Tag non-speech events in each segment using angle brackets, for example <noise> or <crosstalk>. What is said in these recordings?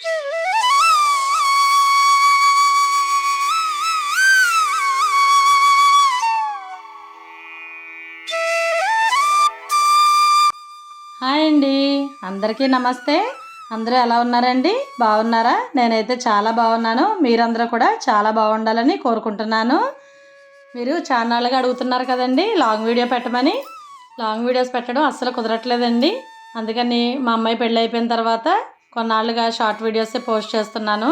Hi అండి. అందరికీ నమస్తే. అందరూ ఎలా ఉన్నారండి? బాగున్నారా? నేనైతే చాలా బాగున్నాను. మీరందరూ కూడా చాలా బాగుండాలని కోరుకుంటున్నాను. మీరు ఛానల్గా అడుగుతున్నారు కదండి లాంగ్ వీడియో పెట్టమని. లాంగ్ వీడియోస్ పెట్టడం అస్సలు కుదరట్లేదండి. అందుకని మా అమ్మాయి పెళ్ళి అయిపోయిన తర్వాత కొన్నాళ్ళుగా షార్ట్ వీడియోసే పోస్ట్ చేస్తున్నాను.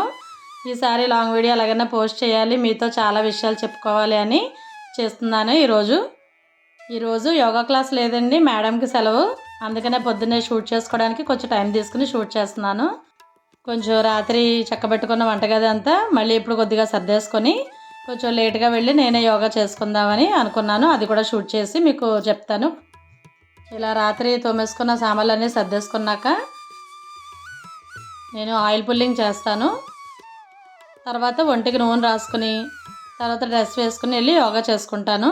ఈసారి లాంగ్ వీడియో అలాగనే పోస్ట్ చేయాలి. మీతో చాలా విషయాలు చెప్పుకోవాలి అని చేస్తున్నాను ఈరోజు. ఈరోజు యోగా క్లాస్ లేదండి మేడంకి సెలవు. అందుకనే పొద్దున్నే షూట్ చేసుకోవడానికి కొంచెం టైం తీసుకుని షూట్ చేస్తున్నాను. కొంచెం రాత్రి చక్కబెట్టుకున్న వంటగది అంతా మళ్ళీ ఇప్పుడు కొద్దిగా సర్దేసుకొని కొంచెం లేట్గా వెళ్ళి నేనే యోగా చేసుకుందామని అనుకున్నాను. అది కూడా షూట్ చేసి మీకు చెప్తాను. ఇలా రాత్రి తోమేసుకున్న సామాన్లన్నీ సర్దేసుకున్నాక నేను ఆయిల్ పుల్లింగ్ చేస్తాను. తర్వాత ఒంటికి నూనె రాసుకుని తర్వాత డ్రెస్ వేసుకుని వెళ్ళి యోగా చేసుకుంటాను.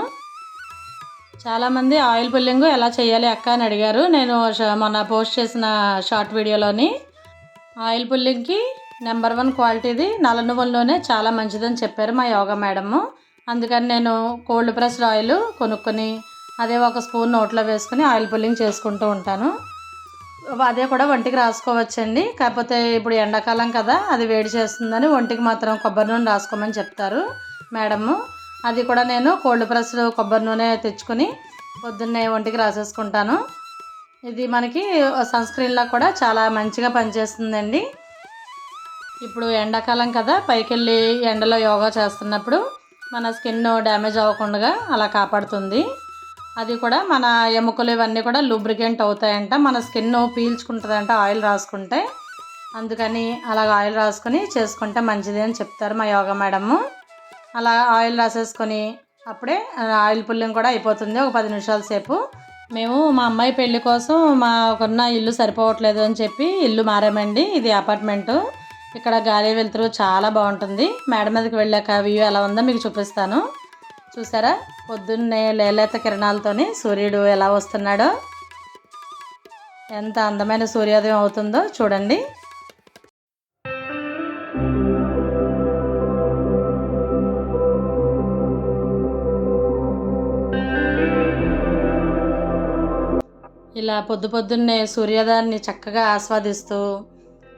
చాలామంది ఆయిల్ పుల్లింగ్ ఎలా చేయాలి అక్క అని అడిగారు. నేను మొన్న పోస్ట్ చేసిన షార్ట్ వీడియోలోని ఆయిల్ పుల్లింగ్కి నెంబర్ వన్ క్వాలిటీది నల్ల నువ్వుల్లోనే చాలా మంచిదని చెప్పారు మా యోగా మేడము. అందుకని నేను కోల్డ్ ప్రెస్డ్ ఆయిల్ కొనుక్కొని అదే ఒక స్పూన్ నోట్లో వేసుకుని ఆయిల్ పుల్లింగ్ చేసుకుంటూ ఉంటాను. అదే కూడా ఒంటికి రాసుకోవచ్చండి. కాకపోతే ఇప్పుడు ఎండాకాలం కదా అది వేడి చేస్తుందని ఒంటికి మాత్రం కొబ్బరి నూనె రాసుకోమని చెప్తారు మేడము. అది కూడా నేను కోల్డ్ ప్రెస్డ్ కొబ్బరి నూనె తెచ్చుకొని పొద్దున్నే ఒంటికి రాసేసుకుంటాను. ఇది మనకి సన్ స్క్రీన్లా కూడా చాలా మంచిగా పనిచేస్తుందండి. ఇప్పుడు ఎండాకాలం కదా పైకి వెళ్ళి ఎండలో యోగా చేస్తున్నప్పుడు మన స్కిన్ డ్యామేజ్ అవ్వకుండా అలా కాపాడుతుంది. అది కూడా మన ఎముకలు ఇవన్నీ కూడా లూబ్రికెంట్ అవుతాయంట. మన స్కిన్ పీల్చుకుంటుందంట ఆయిల్ రాసుకుంటే. అందుకని అలాగ ఆయిల్ రాసుకొని చేసుకుంటే మంచిది అని చెప్తారు మా యోగా మేడము. అలా ఆయిల్ రాసేసుకొని అప్పుడే ఆయిల్ పుల్లింగ్ కూడా అయిపోతుంది ఒక పది నిమిషాల సేపు. మేము మా అమ్మాయి పెళ్ళి కోసం మాకున్న ఇల్లు సరిపోవట్లేదు అని చెప్పి ఇల్లు మారామండి. ఇది అపార్ట్మెంటు ఇక్కడ గాలి వెలుతురు చాలా బాగుంటుంది. మేడ మీదకి వెళ్ళాక వ్యూ ఎలా ఉందో మీకు చూపిస్తాను. చూసారా? పొద్దున్నే లేలేత కిరణాలతోని సూర్యుడు ఎలా వస్తున్నాడో? ఎంత అందమైన సూర్యోదయం అవుతుందో చూడండి. ఇలా పొద్దు పొద్దున్నే సూర్యోదయాన్ని చక్కగా ఆస్వాదిస్తూ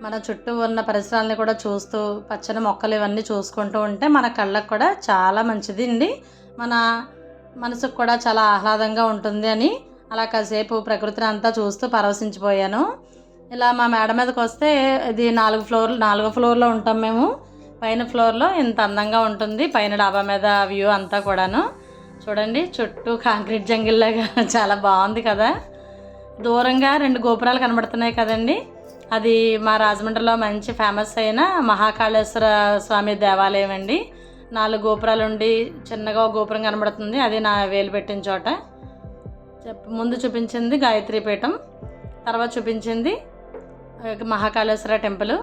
మన చుట్టూ ఉన్న పరిసరాలని కూడా చూస్తూ పచ్చని మొక్కలు ఇవన్నీ చూసుకుంటూ ఉంటే మన కళ్ళకు కూడా చాలా మంచిది అండి. మన మనసుకు కూడా చాలా ఆహ్లాదంగా ఉంటుంది అని అలా కాసేపు ప్రకృతిని అంతా చూస్తూ పరవశించిపోయాను. ఇలా మా మేడ మీదకి వస్తే ఇది నాలుగు ఫ్లోర్లు నాలుగో ఫ్లోర్లో ఉంటాం మేము. పైన ఫ్లోర్లో ఇంత అందంగా ఉంటుంది. పైన డాబా మీద వ్యూ అంతా కూడాను. చూడండి చుట్టూ కాంక్రీట్ జంగిల్లాగా <laughs> చాలా బాగుంది కదా. దూరంగా రెండు గోపురాలు కనబడుతున్నాయి కదండి. అది మా రాజమండ్రిలో మంచి ఫేమస్ అయిన మహాకాళేశ్వర స్వామి దేవాలయం అండి. నాలుగు గోపురాలు ఉండి చిన్నగా ఒక గోపురం కనబడుతుంది. అది నా వేలు పెట్టిన చోట. చెప్- ముందు చూపించింది గాయత్రి పీఠం తర్వాత చూపించింది మహాకాళేశ్వర టెంపుల్.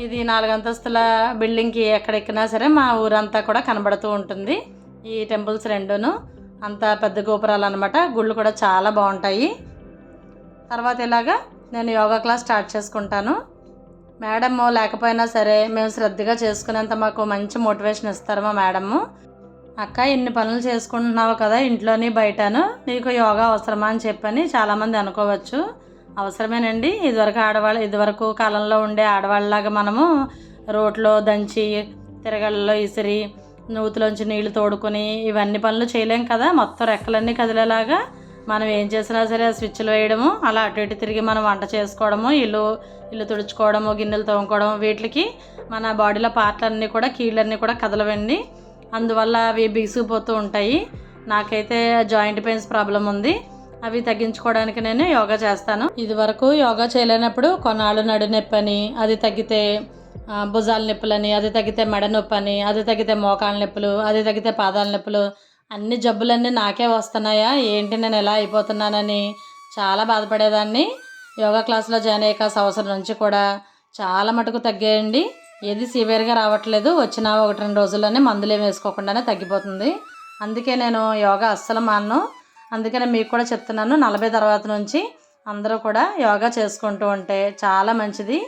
ఇది నాలుగు అంతస్తుల బిల్డింగ్కి ఎక్కడెక్కినా సరే మా ఊరంతా కూడా కనబడుతూ ఉంటుంది. ఈ టెంపుల్స్ రెండును. అంత పెద్ద గోపురాలు అనమాట గుళ్ళు కూడా చాలా బాగుంటాయి. తర్వాత ఇలాగా నేను యోగా క్లాస్ స్టార్ట్ చేసుకుంటాను. మేడమ్ లేకపోయినా సరే మేము శ్రద్ధగా చేసుకునేంత మాకు మంచి మోటివేషన్ ఇస్తారు మా మేడము. అక్క ఇన్ని పనులు చేసుకుంటున్నావు కదా ఇంట్లోని బయటను. నీకు యోగా అవసరమా అని చెప్పని చాలామంది అనుకోవచ్చు. అవసరమేనండి. ఇదివరకు ఆడవాళ్ళు ఇదివరకు కాలంలో ఉండే ఆడవాళ్ళలాగా మనము రోడ్లో దంచి తిరగళ్ళలో ఇసిరి నూతిలోంచి నీళ్ళు తోడుకొని ఇవన్నీ పనులు చేయలేం కదా. మొత్తం రెక్కలన్నీ కదిలేలాగా మనం ఏం చేసినా సరే స్విచ్లు వేయడము అలా అటు ఇటు తిరిగి మనం వంట చేసుకోవడము ఇల్లు ఇల్లు తుడుచుకోవడము గిన్నెలు తోముకోవడం వీటికి మన బాడీలో పార్ట్లన్నీ కూడా కీళ్ళన్నీ కూడా కదలవండి. అందువల్ల అవి బిగుసుకుపోతూ ఉంటాయి. నాకైతే జాయింట్ పెయిన్స్ ప్రాబ్లం ఉంది. అవి తగ్గించుకోవడానికి నేను యోగా చేస్తాను. ఇది వరకు యోగా చేయలేనప్పుడు కొన్నాళ్ళు నడు నొప్పి అని అది తగ్గితే భుజాల నొప్పులని అది తగ్గితే మెడ నొప్పి అని అది తగ్గితే మోకాళ్ళ నొప్పులు అది తగ్గితే పాదాల నొప్పులు అన్ని జబ్బులన్నీ నాకే వస్తున్నాయా? ఏంటి నేను ఎలా అయిపోతున్నానని? చాలా బాధపడేదాన్ని. యోగా క్లాస్లో జాయిన్ అయ్యాక సంవత్సరం నుంచి కూడా చాలా మటుకు తగ్గాయండి. ఏది సివియర్గా రావట్లేదు. వచ్చిన ఒకటి రెండు రోజుల్లోనే మందులు ఏమి వేసుకోకుండానే తగ్గిపోతుంది. అందుకే నేను యోగా అస్సలు మాను అందుకనే మీకు కూడా చెప్తున్నాను. నలభై తర్వాత నుంచి అందరూ కూడా యోగా చేసుకుంటూ ఉంటే చాలా మంచిది.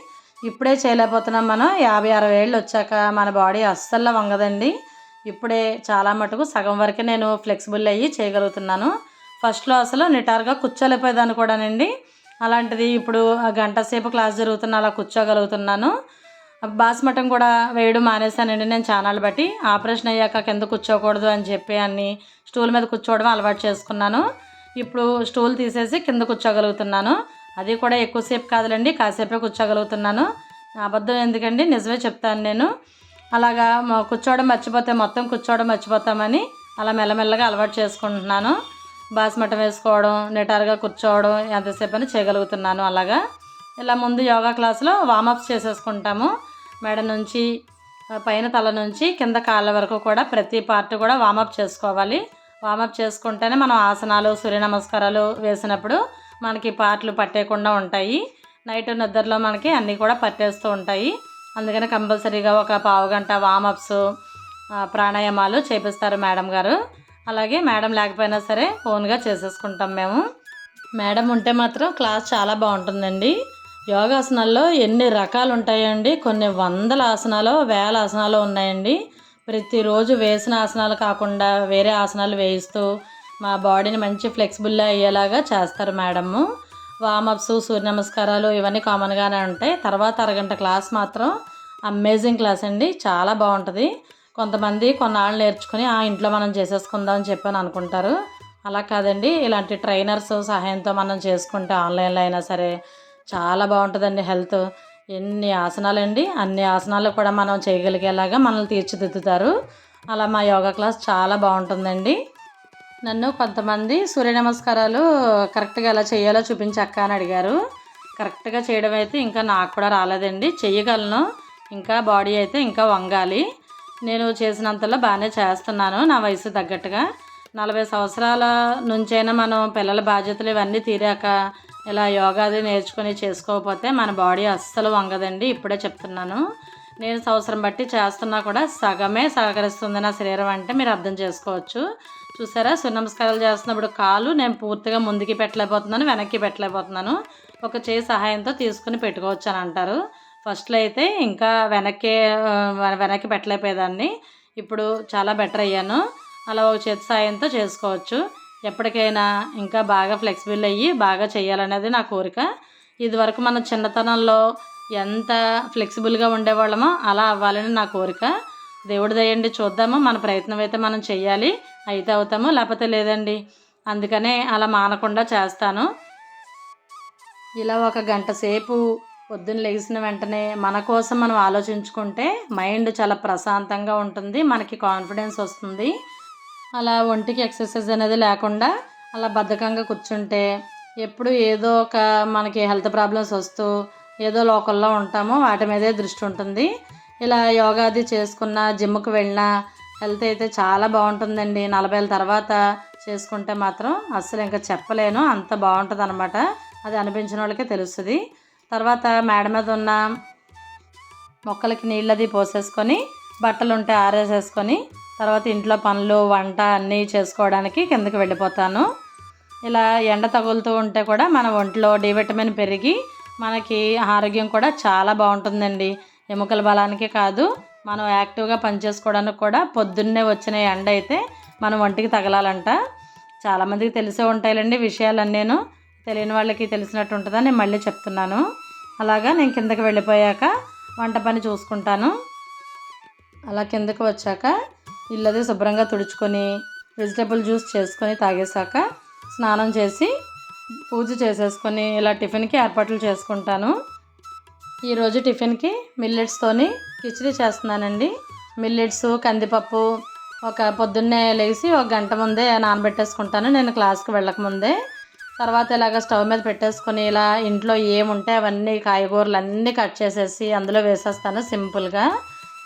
ఇప్పుడే చేయలేకపోతున్నాం మనం. యాభై అరవై ఏళ్ళు వచ్చాక మన బాడీ అస్సలు వంగదండి. ఇప్పుడే చాలా మటుకు సగం వరకే నేను ఫ్లెక్సిబుల్ అయ్యి చేయగలుగుతున్నాను. ఫస్ట్లో అసలు నిటారుగా కూర్చోలేకపోయేదాన్ని కూడానండి. అలాంటిది ఇప్పుడు గంట సేపు క్లాస్ జరుగుతున్న అలా కూర్చోగలుగుతున్నాను. బాస్మటం కూడా వేయడం మానేశానండి నేను ఛానల్ బట్టి. ఆపరేషన్ అయ్యాక కింద కూర్చోకూడదు అని చెప్పి అన్ని స్టూల్ మీద కూర్చోవడం అలవాటు చేసుకున్నాను. ఇప్పుడు స్టూల్ తీసేసి కింద కూర్చోగలుగుతున్నాను. అది కూడా ఎక్కువసేపు కాదులేండి కాసేపే కూర్చోగలుగుతున్నాను. అబద్ధం ఎందుకండి? నిజమే చెప్తాను నేను. అలాగా మా కూర్చోవడం మర్చిపోతే మొత్తం కూర్చోవడం మర్చిపోతామని అలా మెల్లమెల్లగా అలవాటు చేసుకుంటున్నాను. బాస్మటం వేసుకోవడం నిటారుగా కూర్చోవడం ఎంతసేపు అని చేయగలుగుతున్నాను అలాగా. ఇలా ముందు యోగా క్లాస్లో వామప్స్ చేసేసుకుంటాము. మెడ నుంచి పైన తల నుంచి కింద కాళ్ళ వరకు కూడా ప్రతి పార్ట్ కూడా వామప్ చేసుకోవాలి. వామప్ చేసుకుంటేనే మనం ఆసనాలు సూర్య నమస్కారాలు వేసినప్పుడు మనకి పార్ట్లు పట్టేయకుండా ఉంటాయి. నైట్ నిద్రలో మనకి అన్నీ కూడా పట్టేస్తూ ఉంటాయి. అందుకని కంపల్సరీగా ఒక పావు గంట వామప్స్ ప్రాణాయామాలు చేపిస్తారు మేడం గారు. అలాగే మేడం లేకపోయినా సరే ఓన్గా చేసేసుకుంటాం మేము. మేడం ఉంటే మాత్రం క్లాస్ చాలా బాగుంటుందండి. యోగాసనాల్లో ఎన్ని రకాలు ఉంటాయండి కొన్ని వందల ఆసనాలు వేల ఆసనాలు ఉన్నాయండి. ప్రతిరోజు వేసిన ఆసనాలు కాకుండా వేరే ఆసనాలు వేయిస్తూ మా బాడీని మంచి ఫ్లెక్సిబుల్ అయ్యేలాగా చేస్తారు మేడము. వామప్స్ సూర్య నమస్కారాలు ఇవన్నీ కామన్గానే ఉంటాయి. తర్వాత అరగంట క్లాస్ మాత్రం అమేజింగ్ క్లాస్ అండి. చాలా బాగుంటుంది. కొంతమంది కొన్నాళ్ళు నేర్చుకుని ఆ ఇంట్లో మనం చేసేసుకుందాం అని చెప్పని అనుకుంటారు. అలా కాదండి. ఇలాంటి ట్రైనర్స్ సహాయంతో మనం చేసుకుంటే ఆన్లైన్లో అయినా సరే చాలా బాగుంటుందండి హెల్త్. ఎన్ని ఆసనాలండి. అన్ని ఆసనాలు కూడా మనం చేయగలిగేలాగా మనల్ని తీర్చిదిద్దుతారు. అలా మా యోగా క్లాస్ చాలా బాగుంటుందండి. నన్ను కొంతమంది సూర్య నమస్కారాలు కరెక్ట్గా ఎలా చేయాలో చూపించక్క అని అడిగారు. కరెక్ట్గా చేయడం అయితే ఇంకా నాకు కూడా రాలేదండి. చెయ్యగలను. ఇంకా బాడీ అయితే ఇంకా వంగాలి. నేను చేసినంతలో బాగానే చేస్తున్నాను నా వయసు తగ్గట్టుగా. నలభై సంవత్సరాల నుంచైనా మనం పిల్లల బాధ్యతలు ఇవన్నీ తీరాక ఇలా యోగా అది నేర్చుకొని చేసుకోకపోతే మన బాడీ అస్సలు వంగదండి. ఇప్పుడే చెప్తున్నాను. నేను సంవత్సరం బట్టి చేస్తున్నా కూడా సగమే సహకరిస్తుంది నా శరీరం అంటే మీరు అర్థం చేసుకోవచ్చు. చూసారా? సో నమస్కారాలు చేస్తున్నప్పుడు కాలు నేను పూర్తిగా ముందుకి పెట్టలేకపోతున్నాను వెనక్కి పెట్టలేకపోతున్నాను. ఒక చేయి సహాయంతో తీసుకుని పెట్టుకోవచ్చు అని అంటారు. ఫస్ట్లో అయితే ఇంకా వెనక్కి వెనక్కి పెట్టలేకపోయేదాన్ని. ఇప్పుడు చాలా బెటర్ అయ్యాను. అలా ఒక చేతి సాయంతో చేసుకోవచ్చు. ఎప్పటికైనా ఇంకా బాగా ఫ్లెక్సిబుల్ అయ్యి బాగా చేయాలనేది నా కోరిక. ఇదివరకు మన చిన్నతనంలో ఎంత ఫ్లెక్సిబుల్గా ఉండేవాళ్ళమో అలా అవ్వాలని నా కోరిక. దేవుడి దయండి చూద్దాము. మన ప్రయత్నం అయితే మనం చేయాలి అయితే అవుతాము లేకపోతే లేదండి. అందుకనే అలా మానకుండా చేస్తాను. ఇలా ఒక గంట సేపు పొద్దున్న లేచిన వెంటనే మన కోసం మనం ఆలోచించుకుంటే మైండ్ చాలా ప్రశాంతంగా ఉంటుంది మనకి కాన్ఫిడెన్స్ వస్తుంది. అలా ఒంటికి ఎక్సర్సైజ్ అనేది లేకుండా అలా బద్ధకంగా కూర్చుంటే ఎప్పుడు ఏదో ఒక మనకి హెల్త్ ప్రాబ్లమ్స్ వస్తూ ఏదో లోకల్లో ఉంటామో వాటి మీదే దృష్టి ఉంటుంది. ఇలా యోగా అది చేసుకున్న జిమ్కి వెళ్ళినా హెల్త్ అయితే చాలా బాగుంటుందండి. నలభై తర్వాత చేసుకుంటే మాత్రం అస్సలు ఇంకా చెప్పలేను. అంత బాగుంటుంది అనమాట అది అనిపించిన వాళ్ళకే తెలుస్తుంది. తర్వాత మేడ మీద ఉన్న మొక్కలకి నీళ్ళది పోసేసుకొని బట్టలు ఉంటే ఆరేసేసుకొని తర్వాత ఇంట్లో పనులు వంట అన్నీ చేసుకోవడానికి కిందకి వెళ్ళిపోతాను. ఇలా ఎండ తగులుతూ ఉంటే కూడా మన ఒంట్లో డి విటమిన్ పెరిగి మనకి ఆరోగ్యం కూడా చాలా బాగుంటుందండి. ఎముకల బలానికే కాదు మనం యాక్టివ్గా పనిచేసుకోవడానికి కూడా పొద్దున్నే వచ్చిన ఎండ అయితే మనం ఒంటికి తగలాలంట. చాలామందికి తెలిసే ఉంటాయిలండి విషయాలన్నీను. తెలియని వాళ్ళకి తెలిసినట్టు ఉంటుందని నేను మళ్ళీ చెప్తున్నాను. అలాగా నేను కిందకి వెళ్ళిపోయాక వంట పని చూసుకుంటాను. అలా కిందకి వచ్చాక ఇల్లది శుభ్రంగా తుడుచుకొని వెజిటబుల్ జ్యూస్ చేసుకొని తాగేశాక స్నానం చేసి పూజ చేసేసుకొని ఇలా టిఫిన్కి ఏర్పాట్లు చేసుకుంటాను. ఈరోజు టిఫిన్కి మిల్లెట్స్తోని కిచిడి చేస్తున్నానండి. మిల్లెట్స్ కందిపప్పు ఒక పొద్దున్నే లేచి ఒక గంట ముందే నానబెట్టేసుకుంటాను. నేను క్లాస్కి వెళ్ళకముందే తర్వాత ఇలాగ స్టవ్ మీద పెట్టేసుకొని ఇలా ఇంట్లో ఏముంటే అవన్నీ కాయగూరలు అన్నీ కట్ చేసేసి అందులో వేసేస్తాను సింపుల్గా.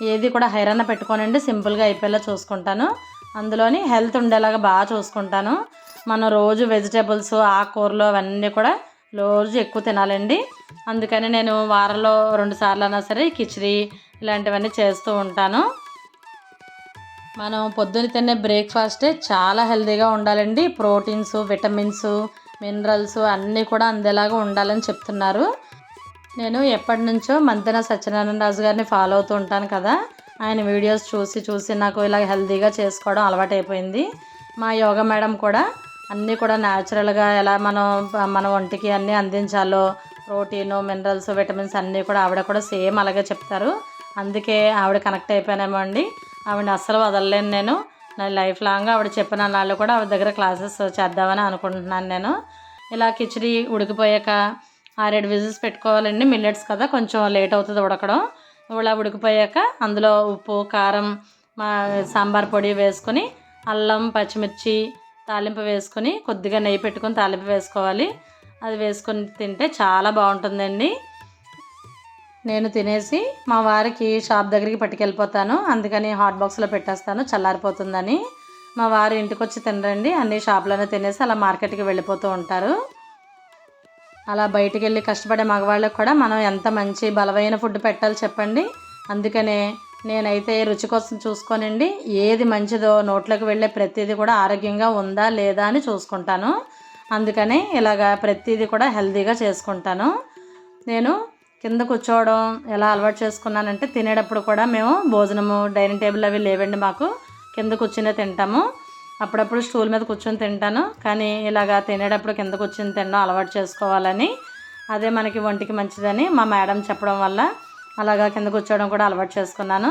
ఏది కూడా హైరాణ పెట్టుకోనండి సింపుల్గా అయిపోయేలా చూసుకుంటాను. అందులోని హెల్త్ ఉండేలాగా బాగా చూసుకుంటాను. మనం రోజు వెజిటేబుల్స్ ఆకుకూరలు అవన్నీ కూడా రోజు ఎక్కువ తినాలండి. అందుకని నేను వారంలో రెండు సార్లు అయినా సరే కిచిడి ఇలాంటివన్నీ చేస్తూ ఉంటాను. మనం పొద్దున తినే బ్రేక్ఫాస్టే చాలా హెల్తీగా ఉండాలండి. ప్రోటీన్స్ విటమిన్స్ మినరల్స్ అన్నీ కూడా అందేలాగా ఉండాలని చెప్తున్నారు. నేను ఎప్పటి నుంచో మంతెన సత్యనారాయణ రాజు గారిని ఫాలో అవుతూ ఉంటాను కదా. ఆయన వీడియోస్ చూసి చూసి నాకు ఇలా హెల్తీగా చేసుకోవడం అలవాటైపోయింది. మా యోగా మేడం కూడా అన్నీ కూడా న్యాచురల్గా ఎలా మనం మన ఒంటికి అన్నీ అందించాలో ప్రోటీను మినరల్స్ విటమిన్స్ అన్నీ కూడా ఆవిడ కూడా సేమ్ అలాగే చెప్తారు. అందుకే ఆవిడ కనెక్ట్ అయిపోయానేమో అండి. ఆవిడ అస్సలు వదలలేను నేను. నా లైఫ్ లాంగ్ ఆవిడ చెప్పిన నాళ్ళు కూడా ఆవిడ దగ్గర క్లాసెస్ చేద్దామని అనుకుంటున్నాను నేను. ఇలా కిచిడి ఉడికిపోయాక ఆరేడు విజిల్స్ పెట్టుకోవాలండి. మిల్లెట్స్ కదా కొంచెం లేట్ అవుతుంది ఉడకడం. ఇలా ఉడికిపోయాక అందులో ఉప్పు కారం మా సాంబార్ పొడి వేసుకొని అల్లం పచ్చిమిర్చి తాలింపు వేసుకొని కొద్దిగా నెయ్యి పెట్టుకొని తాలింపు వేసుకోవాలి. అది వేసుకొని తింటే చాలా బాగుంటుందండి. నేను తినేసి మా వారికి షాప్ దగ్గరికి పట్టుకెళ్ళిపోతాను. అందుకని హాట్ బాక్స్లో పెట్టేస్తాను. చల్లారిపోతుందని మా వారు ఇంటికి వచ్చి తినరండి. అన్ని షాప్లోనే తినేసి అలా మార్కెట్కి వెళ్ళిపోతూ ఉంటారు. అలా బయటికి వెళ్ళి కష్టపడే మగవాళ్ళకి కూడా మనం ఎంత మంచి బలమైన ఫుడ్ పెట్టాలి చెప్పండి. అందుకనే నేనైతే రుచి కోసం చూసుకోనండి. ఏది మంచిదో నోట్లోకి వెళ్ళే ప్రతిదీ కూడా ఆరోగ్యంగా ఉందా లేదా అని చూసుకుంటాను. అందుకని ఇలాగా ప్రతిదీ కూడా హెల్తీగా చేసుకుంటాను. నేను కింద కూర్చోవడం ఎలా అలవాటు చేసుకున్నానంటే తినేటప్పుడు కూడా మేము భోజనము డైనింగ్ టేబుల్ అవి లేవండి మాకు. కింద కూర్చునే తింటాము. అప్పుడప్పుడు స్టూల్ మీద కూర్చొని తింటాను. కానీ ఇలాగా తినేటప్పుడు కింద కూర్చొని తినడం అలవాటు చేసుకోవాలని అదే మనకి ఒంటికి మంచిదని మా మేడం చెప్పడం వల్ల అలాగా కింద కూర్చోవడం కూడా అలవాటు చేసుకున్నాను.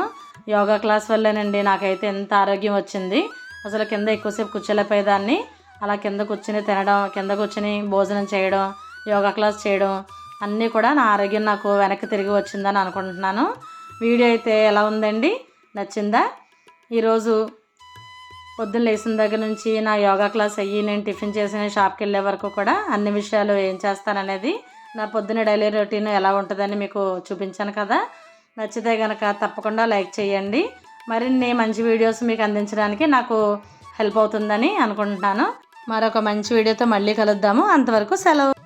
యోగా క్లాస్ వల్లేనండి నాకైతే ఎంత ఆరోగ్యం వచ్చింది. అసలు కింద ఎక్కువసేపు కూర్చోలేకపోయేదాన్ని. అలా కింద కూర్చుని తినడం కింద కూర్చుని భోజనం చేయడం యోగా క్లాస్ చేయడం అన్నీ కూడా నా ఆరోగ్యం నాకు వెనక్కి తిరిగి వచ్చిందని అనుకుంటున్నాను. వీడియో అయితే ఎలా ఉందండి? నచ్చిందా? ఈరోజు పొద్దున్న లేచిన దగ్గర నుంచి నా యోగా క్లాస్ అయ్యి నేను టిఫిన్ చేసిన షాప్కి వెళ్ళే వరకు కూడా అన్ని విషయాలు ఏం చేస్తాననేది నా పొద్దున డైలీ రొటీన్ ఎలా ఉంటుందని మీకు చూపించాను కదా. నచ్చితే కనుక తప్పకుండా లైక్ చేయండి. మరిన్ని మంచి వీడియోస్ మీకు అందించడానికి నాకు హెల్ప్ అవుతుందని అనుకుంటున్నాను. మరొక మంచి వీడియోతో మళ్ళీ కలుద్దాము. అంతవరకు సెలవు.